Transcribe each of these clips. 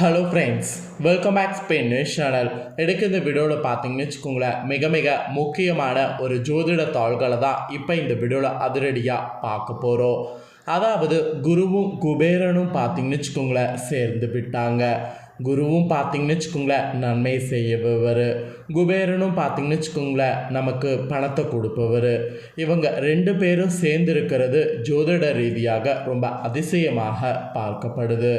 Hello friends welcome back Spain channel எடுக்க இந்த வீடியோவில் பார்த்தீங்கன்னு வச்சுக்கோங்களேன் மிக மிக முக்கியமான ஒரு ஜோதிட தாள்களை தான் இப்போ இந்த வீடியோவில் அதிரடியாக பார்க்க போகிறோம் அதாவது குருவும் குபேரனும் பார்த்தீங்கன்னு வச்சுக்கோங்களேன் சேர்ந்து விட்டாங்க. குருவும் பார்த்தீங்கன்னு வச்சுக்கோங்களேன் நன்மை செய்யபவர். குபேரனும் பார்த்தீங்கன்னு வச்சுக்கோங்களேன் நமக்கு பணத்தை கொடுப்பவர். இவங்க ரெண்டு பேரும் சேர்ந்து இருக்கிறது ஜோதிட ரீதியாக ரொம்ப அதிசயமாக பார்க்கப்படுது.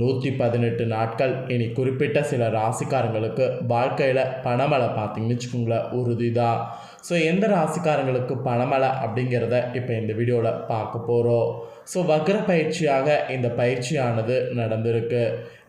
நூற்றி பதினெட்டு நாட்கள். இனி குறிப்பிட்ட சில ராசிக்காரங்களுக்கு வாழ்க்கையில் பணமலை பார்த்தீங்கன்னு வச்சுக்கோங்களேன் உறுதி தான் ஸோ எந்த ராசிக்காரங்களுக்கு பணமலை அப்படிங்கிறத இப்போ இந்த வீடியோவில் பார்க்க போகிறோம் ஸோ வக்ர பயிற்சியாக இந்த பயிற்சியானது நடந்திருக்கு.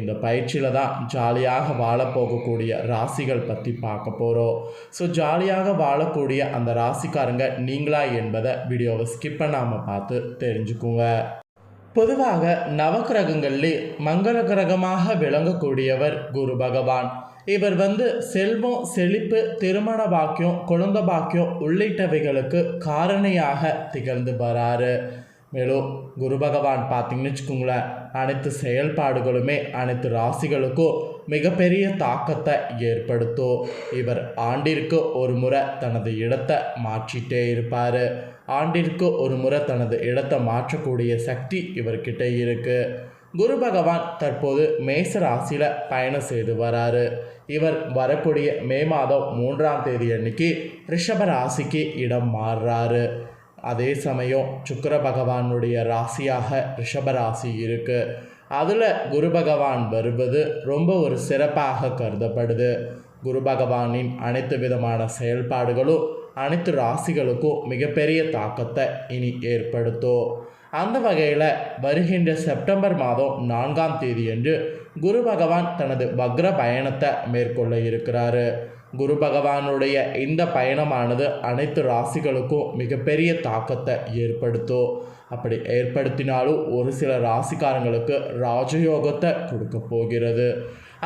இந்த பயிற்சியில் தான் ஜாலியாக வாழ போகக்கூடிய ராசிகள் பற்றி பார்க்க போகிறோம் ஸோ ஜாலியாக வாழக்கூடிய அந்த ராசிக்காரங்க நீங்களா என்பதை வீடியோவை ஸ்கிப் பண்ணாமல் பார்த்து தெரிஞ்சுக்குங்க. பொதுவாக நவக்கிரகங்களிலே மங்கள கிரகமாக விளங்கக்கூடியவர் குரு பகவான். இவர் வந்து செல்வம் செழிப்பு திருமண பாக்கியம் குழந்தை பாக்கியம் உள்ளிட்டவைகளுக்கு காரணியாக திகழ்ந்து வராரு. மேலும் குரு பகவான் பார்த்தீங்கன்னு வச்சுக்கோங்களேன் அனைத்து செயல்பாடுகளுமே அனைத்து ராசிகளுக்கும் மிகப்பெரிய தாக்கத்தை ஏற்படுத்தும். இவர் ஆண்டிற்கு ஒரு முறை தனது இடத்தை மாற்றிட்டே இருப்பார். ஆண்டிற்கு ஒரு முறை தனது இடத்தை மாற்றக்கூடிய சக்தி இவர்கிட்ட இருக்கு. குரு பகவான் தற்போது மேச ராசியில் பயணம் செய்து வராரு. இவர் வரக்கூடிய மே மாதம் மூன்றாம் தேதி அன்னைக்கு ரிஷப ராசிக்கு இடம் மாறுறாரு. அதே சமயம் சுக்கர பகவானுடைய ராசியாக ரிஷப ராசி இருக்கு. அதில் குரு பகவான் வருவது ரொம்ப ஒரு சிறப்பாக கருதப்படுது. குரு பகவானின் அனைத்து விதமான செயல்பாடுகளும் அனைத்து ராசிகளுக்கும் மிகப்பெரிய தாக்கத்தை இனி ஏற்படுத்தும். அந்த வகையில் வருகின்ற செப்டம்பர் மாதம் நான்காம் தேதியன்று குரு பகவான் தனது வக்ர பயணத்தை மேற்கொள்ள இருக்கிறாரு. குரு பகவானுடைய இந்த பயணமானது அனைத்து ராசிகளுக்கும் மிகப்பெரிய தாக்கத்தை ஏற்படுத்தும். அப்படி ஏற்படுத்தினாலும் ஒரு சில ராசிக்காரங்களுக்கு ராஜயோகத்தை கொடுக்க போகிறது.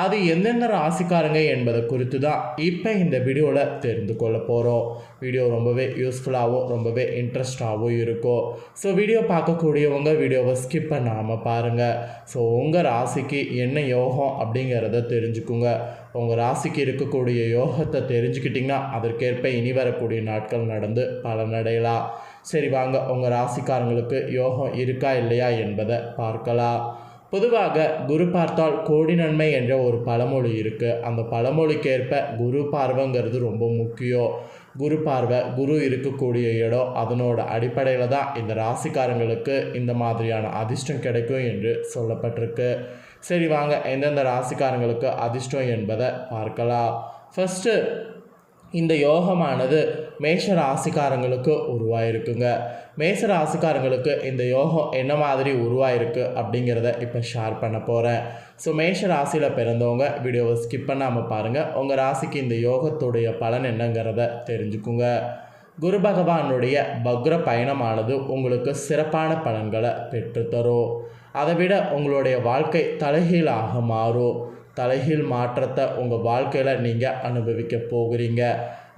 அது எந்தெந்த ராசிக்காரங்க என்பதை குறித்து தான் இப்போ இந்த வீடியோவில் தெரிந்து கொள்ள போகிறோம் வீடியோ ரொம்பவே யூஸ்ஃபுல்லாகவும் ரொம்பவே இன்ட்ரெஸ்டாகவும் இருக்கும். ஸோ வீடியோ பார்க்கக்கூடியவங்க வீடியோவை ஸ்கிப் பண்ணாமல் பாருங்கள் ஸோ உங்கள் ராசிக்கு என்ன யோகம் அப்படிங்கிறத தெரிஞ்சுக்குங்க. உங்கள் ராசிக்கு இருக்கக்கூடிய யோகத்தை தெரிஞ்சுக்கிட்டிங்கன்னா அதற்கேற்ப இனி வரக்கூடிய நாட்கள் நடந்து பலனடையலாம். சரி வாங்க. உங்கள் ராசிக்காரங்களுக்கு யோகம் இருக்கா இல்லையா என்பதை பார்க்கலாம். பொதுவாக குரு பார்த்தால் கோடி நன்மை என்ற ஒரு பழமொழி இருக்குது அந்த பழமொழிக்கேற்ப குரு பார்வைங்கிறது ரொம்ப முக்கியம். குரு பார்வை குரு இருக்கக்கூடிய இடம் அதனோட அடிப்படையில் தான் இந்த ராசிக்காரங்களுக்கு இந்த மாதிரியான அதிர்ஷ்டம் கிடைக்கும் என்று சொல்லப்பட்டிருக்கு. சரி வாங்க எந்தெந்த ராசிக்காரங்களுக்கு அதிர்ஷ்டம் என்பதை பார்க்கலாம். ஃபஸ்ட்டு இந்த யோகமானது மேஷ ராசிக்காரங்களுக்கு உருவாயிருக்குங்க. மேஷ ராசிக்காரங்களுக்கு இந்த யோகம் என்ன மாதிரி உருவாயிருக்கு அப்படிங்கிறத இப்போ ஷேர் பண்ண போகிறேன் ஸோ மேஷ ராசியில் பிறந்தவங்க வீடியோவை ஸ்கிப் பண்ணாமல் பாருங்கள் உங்கள் ராசிக்கு இந்த யோகத்துடைய பலன் என்னங்கிறத தெரிஞ்சுக்குங்க. குரு பகவானுடைய பக்ர பயணமானது உங்களுக்கு சிறப்பான பலன்களை பெற்றுத்தரும். அதை விட உங்களுடைய வாழ்க்கை தலைகீழாக மாறும். தலைகீழ் மாற்றத்தை உங்கள் வாழ்க்கையில் நீங்கள் அனுபவிக்க போகிறீங்க.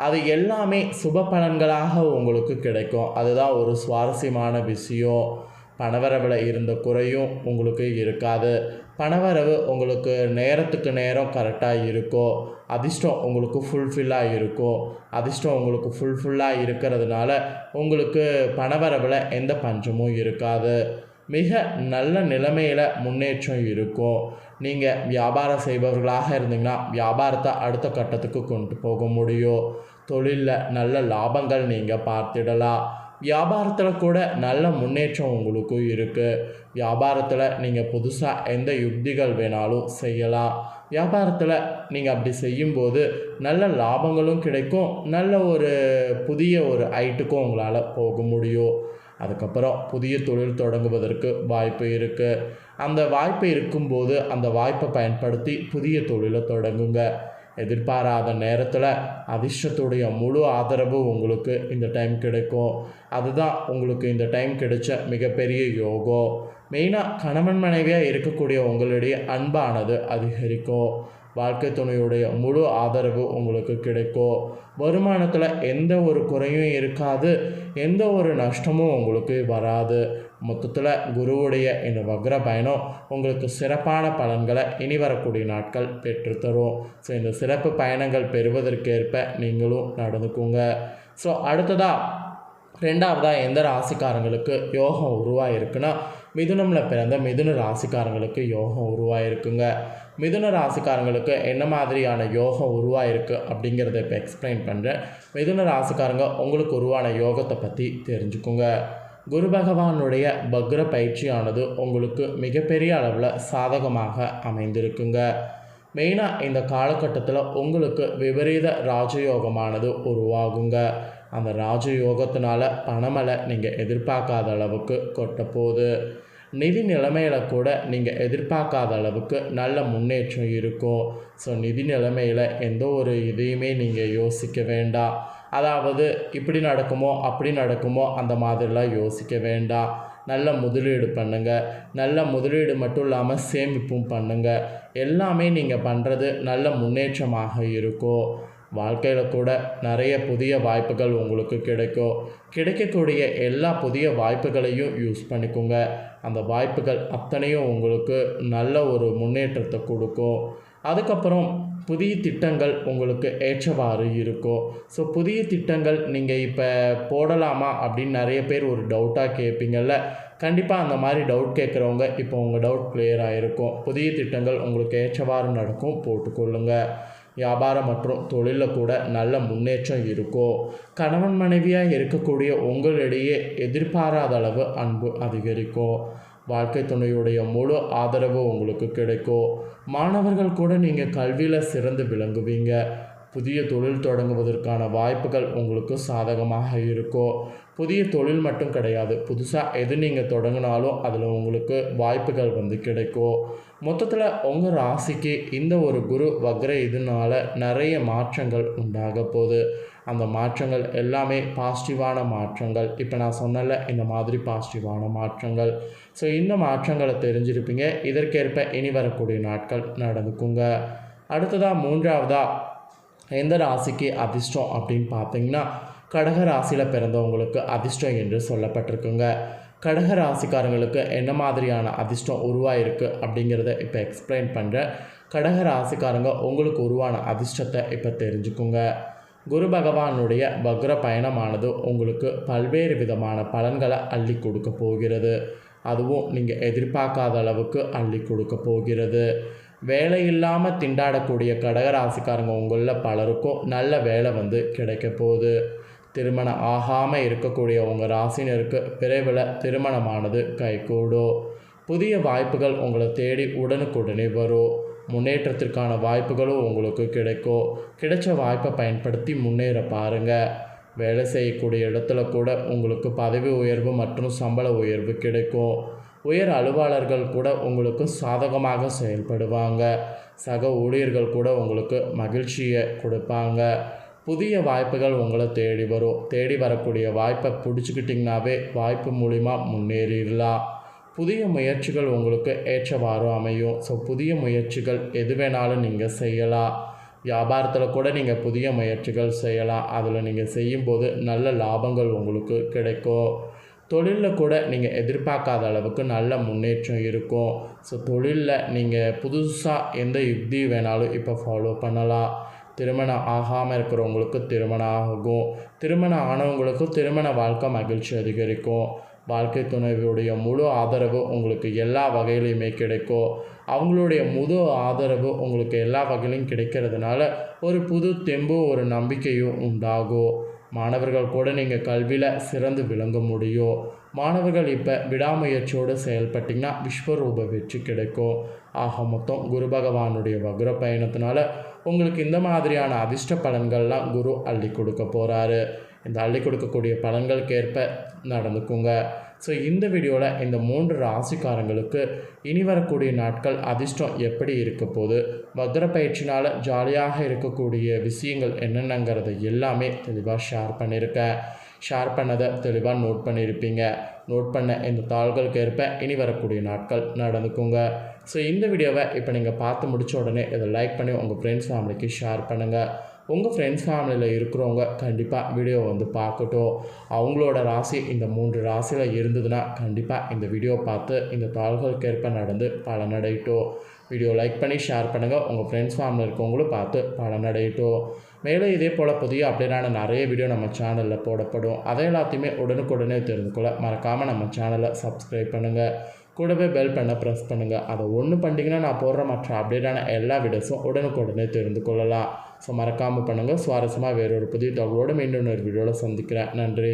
அது எல்லாமே சுப பலன்களாக உங்களுக்கு கிடைக்கும். அதுதான் ஒரு சுவாரஸ்யமான விஷயம். பணவரவில் இருந்த குறையும் உங்களுக்கு இருக்காது. பணவரவு உங்களுக்கு நேரத்துக்கு நேரம் கரெக்டாக இருக்கும் அதிர்ஷ்டம் உங்களுக்கு ஃபுல்ஃபில்லாக இருக்கும் அதிர்ஷ்டம் உங்களுக்கு ஃபுல்ஃபுல்லாக இருக்கிறதுனால உங்களுக்கு பணவரவில் எந்த பஞ்சமும் இருக்காது. மிக நல்ல நிலைமையில் முன்னேற்றம் இருக்கும். நீங்கள் வியாபாரம் செய்பவர்களாக இருந்தீங்கன்னா வியாபாரத்தை அடுத்த கட்டத்துக்கு கொண்டு போக முடியும். தொழிலில் நல்ல லாபங்கள் நீங்கள் பார்த்திடலாம். வியாபாரத்தில் கூட நல்ல முன்னேற்றம் உங்களுக்கும் இருக்குது வியாபாரத்தில் நீங்கள் புதுசாக எந்த யுக்திகள் வேணாலும் செய்யலாம். வியாபாரத்தில் நீங்கள் அப்படி செய்யும்போது நல்ல லாபங்களும் கிடைக்கும். நல்ல ஒரு புதிய ஒரு ஐட்டுக்கும் உங்களால் போக முடியும். அதுக்கப்புறம் புதிய தொழில் தொடங்குவதற்கு வாய்ப்பு இருக்குது அந்த வாய்ப்பு இருக்கும்போது அந்த வாய்ப்பை பயன்படுத்தி புதிய தொழிலை தொடங்குங்க. எதிர்பாராத நேரத்தில் அதிர்ஷ்டத்துடைய முழு ஆதரவு உங்களுக்கு இந்த டைம் கிடைக்கும். அதுதான் உங்களுக்கு இந்த டைம் கிடைச்ச மிகப்பெரிய யோகம் மெயினாக கணவன் மனைவியாக இருக்கக்கூடிய உங்களுடைய அன்பானது அதிகரிக்கும். வாழ்க்கை துணையுடைய முழு ஆதரவு உங்களுக்கு கிடைக்கும். வருமானத்தில் எந்த ஒரு குறையும் இருக்காது. எந்த ஒரு நஷ்டமும் உங்களுக்கு வராது. மொத்தத்தில் குருவுடைய இந்த வக்ர பயணம் உங்களுக்கு சிறப்பான பலன்களை இனி வரக்கூடிய நாட்கள் பெற்றுத்தரும். ஸோ இந்த சிறப்பு பயணங்கள் பெறுவதற்கேற்ப நீங்களும் நடந்துக்குங்க. ஸோ அடுத்ததாக ரெண்டாவதாக எந்த ராசிக்காரங்களுக்கு யோகம் உருவாயிருக்குன்னா மிதுனமில் பிறந்த மிதுன ராசிக்காரங்களுக்கு யோகம் உருவாயிருக்குங்க. மிதுன ராசிக்காரங்களுக்கு என்ன மாதிரியான யோகம் உருவாயிருக்கு அப்படிங்கிறத இப்போ எக்ஸ்பிளைன் பண்ணுறேன் மிதுன ராசிக்காரங்க உங்களுக்கு உருவான யோகத்தை பற்றி தெரிஞ்சுக்குங்க. குரு பகவானுடைய பக்ர பயிற்சியானது உங்களுக்கு மிகப்பெரிய அளவில் சாதகமாக அமைந்திருக்குங்க. மெயினாக இந்த காலகட்டத்தில் உங்களுக்கு விபரீத ராஜயோகமானது உருவாகுங்க. அந்த ராஜயோகத்தினால பணமலை நீங்கள் எதிர்பார்க்காத அளவுக்கு கொட்ட போகுது நிதி நிலைமையில் கூட நீங்கள் எதிர்பார்க்காத அளவுக்கு நல்ல முன்னேற்றம் இருக்கும். ஸோ நிதி நிலைமையில் எந்த ஒரு இதையுமே நீங்கள் யோசிக்க வேண்டாம். அதாவது இப்படி நடக்குமோ அப்படி நடக்குமோ அந்த மாதிரிலாம் யோசிக்க வேண்டாம். நல்ல முதலீடு பண்ணுங்கள் நல்ல முதலீடு மட்டும் இல்லாமல் சேமிப்பும் பண்ணுங்கள் எல்லாமே நீங்கள் பண்ணுறது நல்ல முன்னேற்றமாக இருக்கும். வாழ்க்கையில் கூட நிறைய புதிய வாய்ப்புகள் உங்களுக்கு கிடைக்கும் கிடைக்கக்கூடிய எல்லா புதிய வாய்ப்புகளையும் யூஸ் பண்ணிக்கோங்க. அந்த வாய்ப்புகள் அத்தனையும் உங்களுக்கு நல்ல ஒரு முன்னேற்றத்தை கொடுக்கும் அதுக்கப்புறம் புதிய திட்டங்கள் உங்களுக்கு ஏற்றவாறு இருக்கும் ஸோ புதிய திட்டங்கள் நீங்கள் இப்போ போடலாமா அப்படின்னு நிறைய பேர் ஒரு டவுட்டாக கேட்பீங்கள்ல கண்டிப்பாக அந்த மாதிரி டவுட் கேட்குறவங்க இப்போ உங்கள் டவுட் கிளியர் ஆகிருக்கும் புதிய திட்டங்கள் உங்களுக்கு ஏற்றவாறு நடக்கும் போட்டுக்கொள்ளுங்கள் வியாபாரம் மற்றும் தொழிலில் கூட நல்ல முன்னேற்றம் இருக்கும் கணவன் மனைவியாக இருக்கக்கூடிய உங்களிடையே எதிர்பாராத அளவு அன்பு அதிகரிக்கும் வாழ்க்கை துணையுடைய முழு ஆதரவு உங்களுக்கு கிடைக்கும் மாணவர்கள் கூட நீங்கள் கல்வியில் சிறந்து விளங்குவீங்க. புதிய தொழில் தொடங்குவதற்கான வாய்ப்புகள் உங்களுக்கு சாதகமாக இருக்கும் புதிய தொழில் மட்டும் கிடையாது. புதுசாக எது நீங்கள் தொடங்கினாலும் அதில் உங்களுக்கு வாய்ப்புகள் வந்து கிடைக்கும் மொத்தத்தில் உங்கள் ராசிக்கு இந்த ஒரு குரு வக்ர இதனால் நிறைய மாற்றங்கள் உண்டாக போகுது. அந்த மாற்றங்கள் எல்லாமே பாசிட்டிவான மாற்றங்கள். இப்போ நான் சொன்னல இந்த மாதிரி பாசிட்டிவான மாற்றங்கள். ஸோ இந்த மாற்றங்களை தெரிஞ்சிருப்பீங்க. இதற்கேற்ப இனி வரக்கூடிய நாட்கள் நடந்துக்குங்க. அடுத்ததாக மூன்றாவதாக எந்த ராசிக்கு அதிர்ஷ்டம் அப்படின்னு பார்த்தீங்கன்னா கடக ராசியில் பிறந்தவங்களுக்கு அதிர்ஷ்டம் என்று சொல்லப்பட்டிருக்குங்க. கடக ராசிக்காரங்களுக்கு என்ன மாதிரியான அதிர்ஷ்டம் உருவாயிருக்கு அப்படிங்கிறத இப்போ எக்ஸ்பிளைன் பண்ணுறேன் கடக ராசிக்காரங்க உங்களுக்கு உருவான அதிர்ஷ்டத்தை இப்போ தெரிஞ்சுக்குங்க. குரு பகவானுடைய வக்ர பயணமானது உங்களுக்கு பல்வேறு விதமான பலன்களை அள்ளி கொடுக்க போகிறது. அதுவும் நீங்கள் எதிர்பார்க்காத அளவுக்கு அள்ளி கொடுக்க போகிறது. வேலை இல்லாமல் திண்டாடக்கூடிய கடகராசிக்காரங்க உங்களில் பலருக்கும் நல்ல வேலை வந்து கிடைக்க போகுது. திருமணம் ஆகாமல் இருக்கக்கூடிய உங்கள் ராசினருக்கு விரைவில் திருமணமானது கைகூடும் புதிய வாய்ப்புகள் உங்களை தேடி உடனுக்குடனே வரும் முன்னேற்றத்திற்கான வாய்ப்புகளும் உங்களுக்கு கிடைக்கும் கிடைச்ச வாய்ப்பை பயன்படுத்தி முன்னேற பாருங்கள் வேலை செய்யக்கூடிய இடத்துல கூட உங்களுக்கு பதவி உயர்வு மற்றும் சம்பள உயர்வு கிடைக்கும் உயர் அலுவலர்கள் கூட உங்களுக்கு சாதகமாக செயல்படுவாங்க. சக ஊழியர்கள் கூட உங்களுக்கு மகிழ்ச்சியை கொடுப்பாங்க. புதிய வாய்ப்புகள் உங்களை தேடி வரும் தேடி வரக்கூடிய வாய்ப்பை பிடிச்சிக்கிட்டிங்கனாவே வாய்ப்பு மூலிமா முன்னேறிடலாம் புதிய முயற்சிகள் உங்களுக்கு ஏற்றவாறு அமையும். ஸோ புதிய முயற்சிகள் எது வேணாலும் நீங்கள் செய்யலாம் வியாபாரத்தில் கூட நீங்கள் புதிய முயற்சிகள் செய்யலாம் அதில் நீங்கள் செய்யும்போது நல்ல லாபங்கள் உங்களுக்கு கிடைக்கும் தொழிலில் கூட நீங்கள் எதிர்பார்க்காத அளவுக்கு நல்ல முன்னேற்றம் இருக்கும். ஸோ தொழிலில் நீங்கள் புதுசாக எந்த யுக்தி வேணாலும் இப்போ ஃபாலோ பண்ணலாம் திருமணம் ஆகாமல் இருக்கிறவங்களுக்கு திருமணம் ஆகும் திருமணம் ஆனவங்களுக்கும் திருமண வாழ்க்கை மகிழ்ச்சி அதிகரிக்கும். வாழ்க்கை துணைவியுடைய முழு ஆதரவு உங்களுக்கு எல்லா வகையிலையுமே கிடைக்கும். அவங்களுடைய முழு ஆதரவு உங்களுக்கு எல்லா வகையிலையும் கிடைக்கிறதுனால ஒரு புது தெம்பு ஒரு நம்பிக்கையும் உண்டாகும். மாணவர்கள் கூட நீங்கள் கல்வியில் சிறந்து விளங்க முடியும். மாணவர்கள் இப்போ விடாமுயற்சியோடு செயல்பட்டிங்கன்னா விஸ்வரூப வெற்றி கிடைக்கும். ஆக மொத்தம் குரு பகவானுடைய வக்ர பயணத்தினால உங்களுக்கு இந்த மாதிரியான அதிர்ஷ்ட பலன்கள்லாம் குரு அள்ளி கொடுக்க போகிறாரு இந்த அள்ளி கொடுக்கக்கூடிய பலன்களுக்கேற்ப நடந்துக்குங்க. ஸோ இந்த வீடியோவில் இந்த மூன்று ராசிக்காரங்களுக்கு இனி வரக்கூடிய நாட்கள் அதிர்ஷ்டம் எப்படி இருக்க போது வக்ர பயிற்சினால் ஜாலியாக இருக்கக்கூடிய விஷயங்கள் என்னென்னங்கிறத எல்லாமே தெளிவாக ஷேர் பண்ணியிருக்கேன் ஷேர் பண்ணதை தெளிவாக நோட் பண்ணியிருப்பீங்க நோட் பண்ண இந்த தாள்களுக்கு ஏற்ப இனி வரக்கூடிய நாட்கள் நடந்துக்குங்க. ஸோ இந்த வீடியோவை இப்போ நீங்கள் பார்த்து முடித்த உடனே இதை லைக் பண்ணி உங்கள் ஃப்ரெண்ட்ஸ் ஃபேமிலிக்கு ஷேர் பண்ணுங்கள் உங்கள் ஃப்ரெண்ட்ஸ் ஃபேமிலியில் இருக்கிறவங்க கண்டிப்பாக வீடியோ வந்து பார்க்கட்டும். அவங்களோட ராசி இந்த மூன்று ராசியில் இருந்ததுன்னா கண்டிப்பாக இந்த வீடியோ பார்த்து இந்த தாள்களுக்கேற்ப நடந்து பலனடையட்டும். வீடியோ லைக் பண்ணி ஷேர் பண்ணுங்கள் உங்கள் ஃப்ரெண்ட்ஸ் ஃபேமிலி இருக்கவங்களும் பார்த்து பலனடையட்டும் மேலே இதே போல் புதிய அப்டேட்டான நிறைய வீடியோ நம்ம சேனலில் போடப்படும். அதை எல்லாத்தையுமே உடனுக்குடனே தெரிந்து கொள்ள மறக்காமல் நம்ம சேனலை சப்ஸ்கிரைப் பண்ணுங்கள் கூடவே பெல் பண்ண ப்ரெஸ் பண்ணுங்கள் அதை ஒன்று பண்ணிட்டீங்கன்னா நான் போடுற மற்ற அப்டேட்டான எல்லா வீடியோஸும் உடனுக்குடனே தெரிந்து கொள்ளலாம். ஸோ மறக்காமல் பண்ணுங்கள் சுவாரஸ்யமாக வேறொரு புதிய தகவலோடு மீண்டும் ஒரு வீடியோவில் சந்திக்கிறேன். நன்றி.